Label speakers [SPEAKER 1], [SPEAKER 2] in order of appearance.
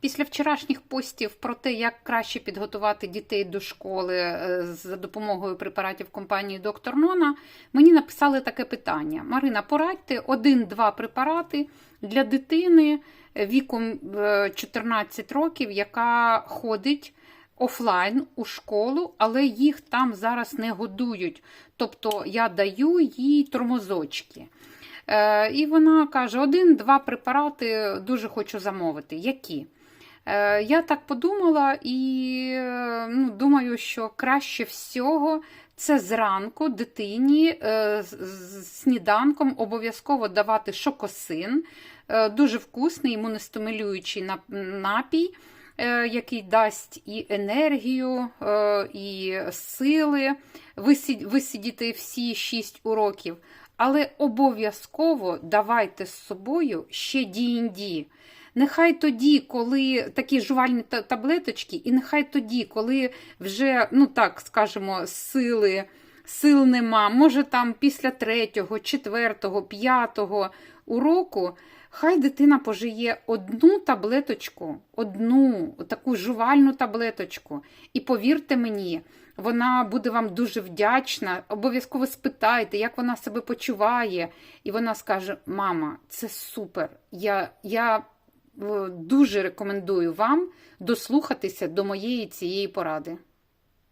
[SPEAKER 1] Після вчорашніх постів про те, як краще підготувати дітей до школи е, за допомогою препаратів компанії Доктор Нона, мені написали таке питання: Марина, порадьте один-два препарати для дитини віком е, 14 років, яка ходить офлайн у школу, але їх там зараз не годують. Тобто я даю їй тормозочки. Е, І вона каже: один-два препарати дуже хочу замовити. Які? Е, Я так подумала і ну, думаю, що краще всього це зранку дитині е, з- сніданком обов'язково давати шокосин, Е, дуже вкусний імуностимулюючий нап- напій, який дасть і енергію, і сили висидіти всі 6 уроків. Але обов'язково давайте з собою ще D&D. Нехай тоді, коли такі жувальні таблеточки, і нехай тоді, коли вже, ну так скажемо, сили, сил нема, може там після третього, четвертого, п'ятого уроку, хай дитина пожиє одну таблеточку, одну таку жувальну таблеточку. І повірте мені, вона буде вам дуже вдячна. Обов'язково спитайте, як вона себе почуває. І вона скаже: Мама, це супер. Я, я дуже рекомендую вам дослухатися до моєї цієї поради.